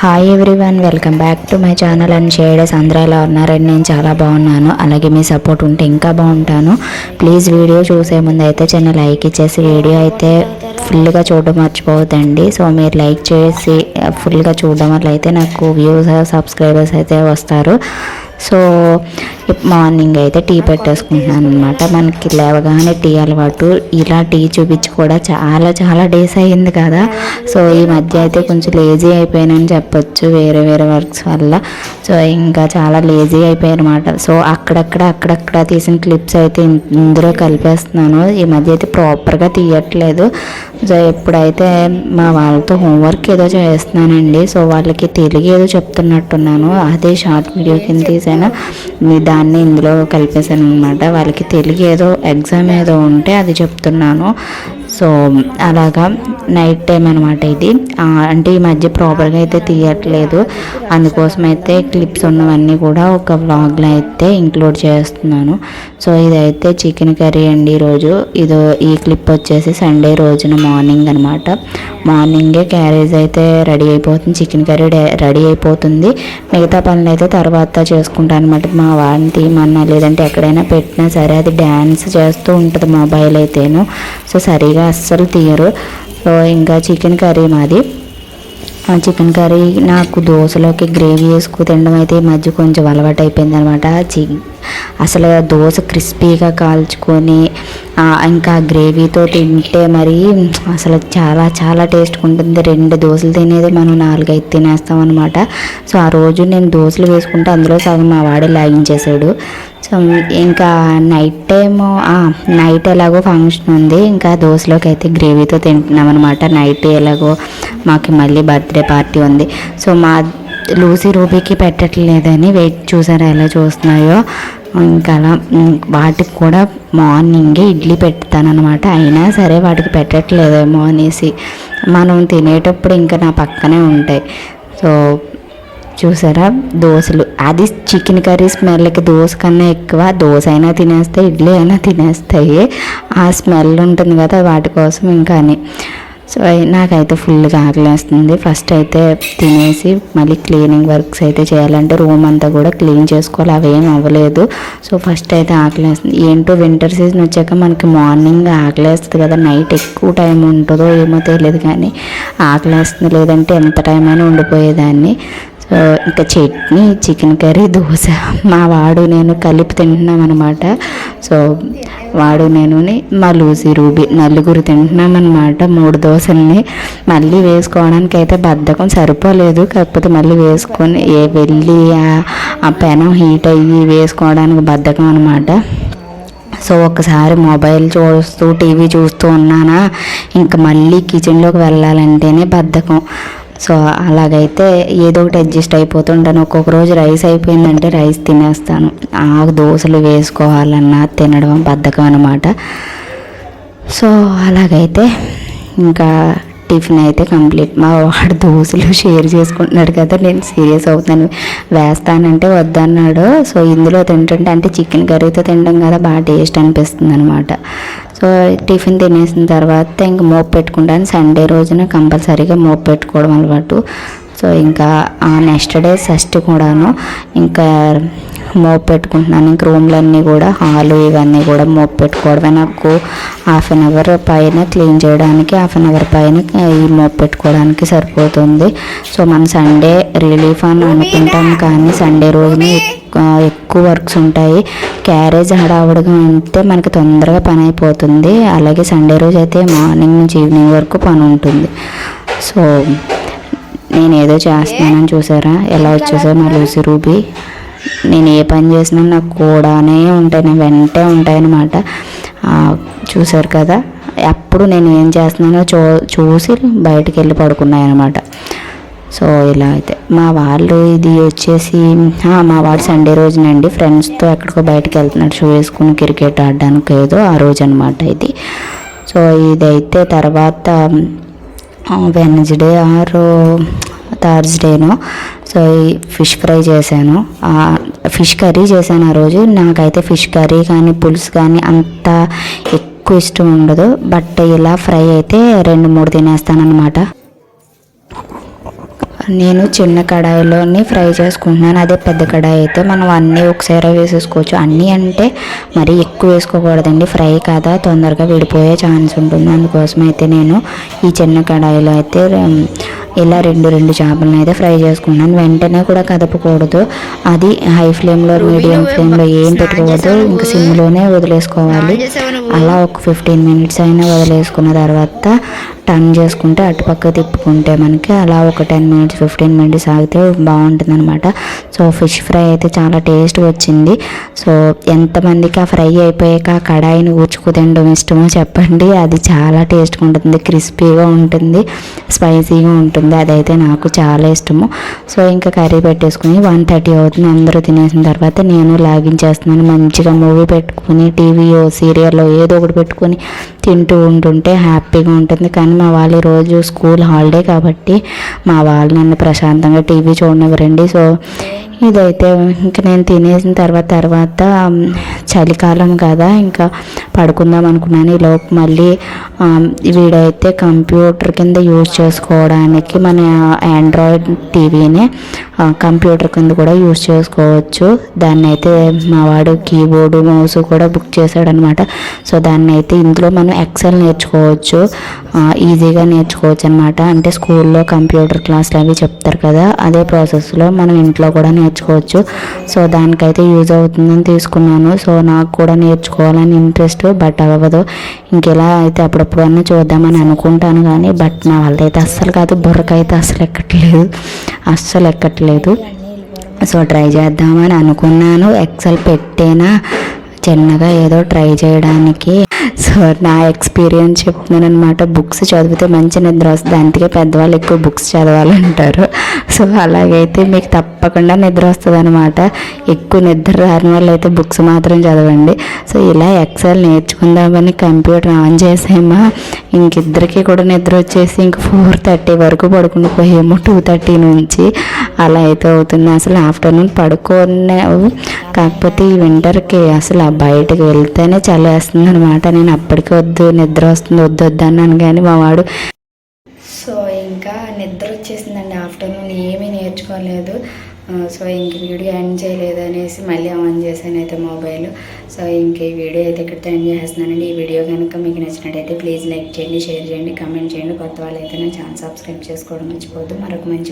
Hi everyone welcome back to my channel and shades అందరూ ఎలా ఉన్నారని నేను చాలా బాగున్నాను. అలాగే మీ సపోర్ట్ ఉంటే ఇంకా బాగుంటాను. ప్లీజ్ వీడియో చూసే ముందు అయితే చిన్న లైక్ ఇచ్చేసి వీడియో అయితే ఫుల్గా చూడడం మర్చిపోవద్దండి. సో మీరు లైక్ చేసి ఫుల్గా చూడడం వల్ల అయితే నాకు వ్యూస్ సబ్స్క్రైబర్స్ అయితే వస్తారు. సో మార్నింగ్ అయితే టీ పెట్టేసుకుంటున్నాను అనమాట మనకి లేవగానే టీ అలవాటు. ఇలా టీ చూపించి కూడా చాలా చాలా డేస్ అయ్యింది కదా. సో ఈ మధ్య అయితే కొంచెం లేజీ అయిపోయానని చెప్పొచ్చు వేరే వేరే వర్క్స్ వల్ల. సో ఇంకా చాలా లేజీ అయిపోయాయి అనమాట సో అక్కడక్కడ అక్కడక్కడ తీసిన క్లిప్స్ అయితే ఇందులో కలిపేస్తున్నాను. ఈ మధ్య అయితే ప్రాపర్గా తీయట్లేదు. సో ఎప్పుడైతే మా వాళ్ళతో హోంవర్క్ ఏదో చేస్తున్నానండి సో వాళ్ళకి తెలుగు ఏదో చెప్తున్నట్టున్నాను. అదే షార్ట్ వీడియో కింద తీసి మీ దాన్ని ఇందులో కలిపేశాను అనమాట వాళ్ళకి తెలుగు ఏదో ఎగ్జామ్ ఏదో ఉంటే అది చెప్తున్నాను. సో అలాగా నైట్ టైం అనమాట ఇది. అంటే ఈ మధ్య ప్రాపర్గా అయితే తీయట్లేదు. అందుకోసం అయితే క్లిప్స్ ఉన్నవన్నీ కూడా ఒక వ్లాగ్లో అయితే ఇంక్లూడ్ చేస్తున్నాను. సో ఇదైతే చికెన్ కర్రీ అండి ఈరోజు ఇదో ఈ క్లిప్ వచ్చేసి సండే రోజున మార్నింగ్ అనమాట మార్నింగే క్యారేజ్ అయితే రెడీ అయిపోతుంది. చికెన్ కర్రీ రెడీ అయిపోతుంది. మిగతా పనులు అయితే తర్వాత చేసుకుంటాను అనమాట మా వాడిని తీయమన్నా లేదంటే ఎక్కడైనా పెట్టినా సరే అది డ్యాన్స్ చేస్తూ ఉంటుంది మొబైల్ అయితేను. సో సరిగా అస్సలు తీయరు సో ఇంకా చికెన్ కర్రీ మాది చికెన్ కర్రీ నాకు దోశలోకి గ్రేవీ వేసుకు తినడం అయితే ఈ మధ్య కొంచెం అలవాటు అయిపోయింది అనమాట చి అసలు దోశ క్రిస్పీగా కాల్చుకొని ఇంకా గ్రేవీతో తింటే మరి అసలు చాలా చాలా టేస్ట్గా ఉంటుంది. రెండు దోశలు తినేది మనం నాలుగైదు తినేస్తాం అనమాట సో ఆ రోజు నేను దోశలు వేసుకుంటే అందులో సగం మా వాడే లాగించేసాడు సో ఇంకా నైట్ టైం నైట్ ఎలాగో ఫంక్షన్ ఉంది. ఇంకా దోశలోకి అయితే గ్రేవీతో తింటున్నాం అనమాట నైట్ ఎలాగో మాకు మళ్ళీ బర్త్డే పార్టీ ఉంది. సో మా లూసీ రూబీకి పెట్టట్లేదని వెయిట్ చూసారా ఎలా చూస్తున్నాయో. ఇంకా అలా వాటికి కూడా మార్నింగే ఇడ్లీ పెడతానమాట అయినా సరే వాటికి పెట్టట్లేదేమో అనేసి మనం తినేటప్పుడు ఇంకా నా పక్కనే ఉంటాయి. సో చూసారా దోశలు. అది చికెన్ కర్రీ స్మెల్కి దోశ కన్నా ఎక్కువ దోశ అయినా తినేస్తాయి ఇడ్లీ అయినా తినేస్తాయి. ఆ స్మెల్ ఉంటుంది కదా వాటి కోసం ఇంకా అని. సో నాకైతే ఫుల్గా ఆకలేస్తుంది. ఫస్ట్ అయితే తినేసి మళ్ళీ క్లీనింగ్ వర్క్స్ అయితే చేయాలంటే రూమ్ అంతా కూడా క్లీన్ చేసుకోవాలి. అవేం అవ్వలేదు. సో ఫస్ట్ అయితే ఆకలేస్తుంది. ఏంటో వింటర్ సీజన్ వచ్చాక మనకి మార్నింగ్ ఆకలేస్తుంది కదా. నైట్ ఎక్కువ టైం ఉంటుందో ఏమో తెలియదు కానీ ఆకలేస్తుంది. లేదంటే ఎంత టైం అయినా ఉండిపోయేదాన్ని. ఇంకా చట్నీ చికెన్ కర్రీ దోశ. మా వాడు నేను కలిపి తింటున్నాం అనమాట సో వాడు నేను మా లూసి రూబీ నలుగురు తింటున్నాం అనమాట మూడు దోశల్ని మళ్ళీ వేసుకోవడానికి అయితే బద్ధకం సరిపోలేదు. కాకపోతే మళ్ళీ వేసుకొని ఏ వెళ్ళి ఆ- ఆ పెనం హీట్ అయ్యి వేసుకోవడానికి బద్ధకం అనమాట సో ఒకసారి మొబైల్ చూస్తూ టీవీ చూస్తూ ఉన్నానా? ఇంకా మళ్ళీ కిచెన్లోకి వెళ్ళాలంటేనే బద్ధకం. సో అలాగైతే ఏదో ఒకటి అడ్జస్ట్ అయిపోతుంటాను. ఒక్కొక్క రోజు రైస్ అయిపోయిందంటే రైస్ తినేస్తాను. ఆ దోశలు వేసుకోవాలన్నా తినడం బద్ధకం అనమాట సో అలాగైతే ఇంకా టిఫిన్ అయితే కంప్లీట్. మా వాడు దోశలు షేర్ చేసుకుంటున్నాడు కదా నేను సీరియస్ అవుతాను వేస్తానంటే వద్దన్నాడు. సో ఇందులో తింటుంటే అంటే చికెన్ కర్రీతో తినడం కదా బాగా టేస్ట్ అనిపిస్తుంది అనమాట సో టిఫిన్ తినేసిన తర్వాత ఇంక మోపు పెట్టుకుంటాను సండే రోజున కంపల్సరీగా మోపు పెట్టుకోవడం అలవాటు. సో ఇంకా ఆ నెక్స్ట్ డే షష్ఠి కూడాను ఇంకా మోపు పెట్టుకుంటున్నాను. ఇంక రూమ్లన్నీ కూడా హాలు ఇవన్నీ కూడా మోపు పెట్టుకోవడమే. నాకు హాఫ్ అన్ అవర్ పైన క్లీన్ చేయడానికి హాఫ్ అన్ అవర్ పైన ఈ మోపు పెట్టుకోవడానికి సరిపోతుంది. సో మన సండే రిలీఫ్ అని అనుకుంటాం కానీ సండే రోజున ఎక్కువ వర్క్స్ ఉంటాయి. క్యారేజ్ హడావుడిగా ఉంటే మనకి తొందరగా పని అయిపోతుంది. అలాగే సండే రోజు అయితే మార్నింగ్ నుంచి ఈవినింగ్ వరకు పని ఉంటుంది. సో నేను ఏదో చేస్తున్నానని చూసారా? ఎలా వచ్చేసా మా లూసి రూబీ? నేను ఏ పని చేసినా నాకు కూడానే ఉంటాయి. వెంటే ఉంటాయన్నమాట. చూసారు కదా? అప్పుడు నేను ఏం చేస్తున్నానో చూ చూసి బయటికి వెళ్ళి పడుకున్నాయి అనమాట సో ఇలా అయితే మా వాళ్ళు ఇది వచ్చేసి మా వాడు సండే రోజునండి. ఫ్రెండ్స్తో ఎక్కడికో బయటకు వెళ్తున్నాడు. షూ వేసుకుని క్రికెట్ ఆడడానికి ఏదో ఆ రోజు అనమాట ఇది. సో ఇదైతే తర్వాత వెనస్డే ఆర్ థర్స్డేను సో ఈ ఫిష్ ఫ్రై చేశాను. ఫిష్ కర్రీ చేశాను ఆ రోజు. నాకైతే ఫిష్ కర్రీ కానీ పులుసు కానీ అంత ఎక్కువ ఇష్టం ఉండదు. బట్ ఇలా ఫ్రై అయితే రెండు మూడు తినేస్తాను అనమాట నేను చిన్న కడాయిలోని ఫ్రై చేసుకుంటున్నాను. అదే పెద్ద కడాయి అయితే మనం అన్నీ ఒకసారి వేసేసుకోవచ్చు. అన్నీ అంటే మరీ ఎక్కువ వేసుకోకూడదండి. ఫ్రై కదా తొందరగా విడిపోయే ఛాన్స్ ఉంటుంది. అందుకోసం అయితే నేను ఈ చిన్న కడాయిలో అయితే ఇలా రెండు రెండు చేపలను అయితే ఫ్రై చేసుకున్నాను వెంటనే కూడా కదపకూడదు. అది హై ఫ్లేమ్లో మీడియం ఫ్లేమ్లో ఏం పెట్టుకోవద్దు. ఇంకా సిమ్లోనే వదిలేసుకోవాలి. అలా ఒక ఫిఫ్టీన్ మినిట్స్ అయినా వదిలేసుకున్న తర్వాత టర్న్ చేసుకుంటే అటుపక్క తిప్పుకుంటే మనకి అలా ఒక టెన్ మినిట్స్ ఫిఫ్టీన్ మినిట్స్ ఆగితే బాగుంటుంది అనమాట సో ఫిష్ ఫ్రై అయితే చాలా టేస్ట్ వచ్చింది. సో ఎంతమందికి ఆ ఫ్రై అయిపోయాక ఆ కడాయిని ఊచుకు తినడం ఇష్టమో చెప్పండి. అది చాలా టేస్ట్గా ఉంటుంది క్రిస్పీగా ఉంటుంది స్పైసీగా ఉంటుంది. అదైతే నాకు చాలా ఇష్టము. సో ఇంకా కర్రీ పెట్టేసుకుని వన్ థర్టీ అవుతుంది. అందరూ తినేసిన తర్వాత నేను లాగిన్ చేస్తున్నాను. మంచిగా మూవీ పెట్టుకుని టీవీయో సీరియల్లో ఏదో ఒకటి పెట్టుకొని తింటూ ఉంటుంటే హ్యాపీగా ఉంటుంది. కానీ మా వాళ్ళు రోజు స్కూల్ హాలిడే కాబట్టి మా వాళ్ళు నన్ను ప్రశాంతంగా టీవీ చూడనివ్వరండి. సో ఇదైతే ఇంకా నేను తినేసిన తర్వాత తర్వాత చలికాలం కదా ఇంకా పడుకుందాం అనుకున్నాను. ఈ లోపు మళ్ళీ వీడైతే కంప్యూటర్ కింద యూజ్ చేసుకోవడానికి మన ఆండ్రాయిడ్ టీవీని కంప్యూటర్ కింద కూడా యూజ్ చేసుకోవచ్చు. దాన్ని అయితే మా వాడు కీబోర్డు మౌస్ కూడా బుక్ చేశాడనమాట. సో దాన్ని అయితే ఇందులో మనం ఎక్సెల్ నేర్చుకోవచ్చు. ఈజీగా నేర్చుకోవచ్చు అనమాట అంటే స్కూల్లో కంప్యూటర్ క్లాసులు అవి చెప్తారు కదా అదే ప్రాసెస్లో మనం ఇంట్లో కూడా నేర్చుకోవచ్చు. నేర్చుకోవచ్చు. సో దానికైతే యూజ్ అవుతుందని తీసుకున్నాను. సో నాకు కూడా నేర్చుకోవాలని ఇంట్రెస్ట్ బట్ అవ్వదు. ఇంకెలా అయితే అప్పుడప్పుడు అన్నీ చూద్దామని అనుకుంటాను కానీ బట్ నా వల్ల అయితే అస్సలు కాదు. బుర్రకైతే అస్సలు ఎక్కట్లేదు. అస్సలు ఎక్కట్లేదు. సో ట్రై చేద్దామని అనుకున్నాను. ఎక్సెల్ పెట్టేనా? చిన్నగా ఏదో ట్రై చేయడానికి. సో నా ఎక్స్పీరియన్స్ చెప్తున్నాను అనమాట బుక్స్ చదివితే మంచి నిద్ర వస్తుంది. అందుకే పెద్దవాళ్ళు ఎక్కువ బుక్స్ చదవాలంటారు. సో అలాగైతే మీకు తప్పకుండా నిద్ర వస్తుంది అనమాట ఎక్కువ నిద్ర రాని వాళ్ళు అయితే బుక్స్ మాత్రం చదవండి. సో ఇలా ఎక్సెల్ నేర్చుకుందామని కంప్యూటర్ ఆన్ చేసేమా. ఇంకిద్దరికి కూడా నిద్ర వచ్చేసి ఇంక ఫోర్ థర్టీ వరకు పడుకుని పోయేమో టూ థర్టీ నుంచి. అలా అయితే అవుతుంది. అసలు ఆఫ్టర్నూన్ పడుకోనే కాకపోతే ఈ వింటర్కి అసలు బయటకు వెళ్తేనే చలి వేస్తుంది అనమాట నేను అప్పటికి వద్దు నిద్ర వస్తుంది వద్దు వద్దు అన్నాను కానీ మా వాడు సో ఇంకా నిద్ర వచ్చేసిందండి. ఆఫ్టర్నూన్ ఏమీ నేర్చుకోలేదు. సో ఇంక వీడియో ఎండ్ చేయలేదు అనేసి మళ్ళీ ఆన్ చేశాను అయితే మొబైల్. సో ఇంక ఈ వీడియో అయితే ఇక్కడితో ఎండ్ చేస్తున్నానండి. ఈ వీడియో కనుక మీకు నచ్చినట్టయితే ప్లీజ్ లైక్ చేయండి షేర్ చేయండి కామెంట్ చేయండి. కొత్త వాళ్ళు అయితే నా ఛానల్ సబ్స్క్రైబ్ చేసుకోవడం మర్చిపోద్దు మరొక మంచి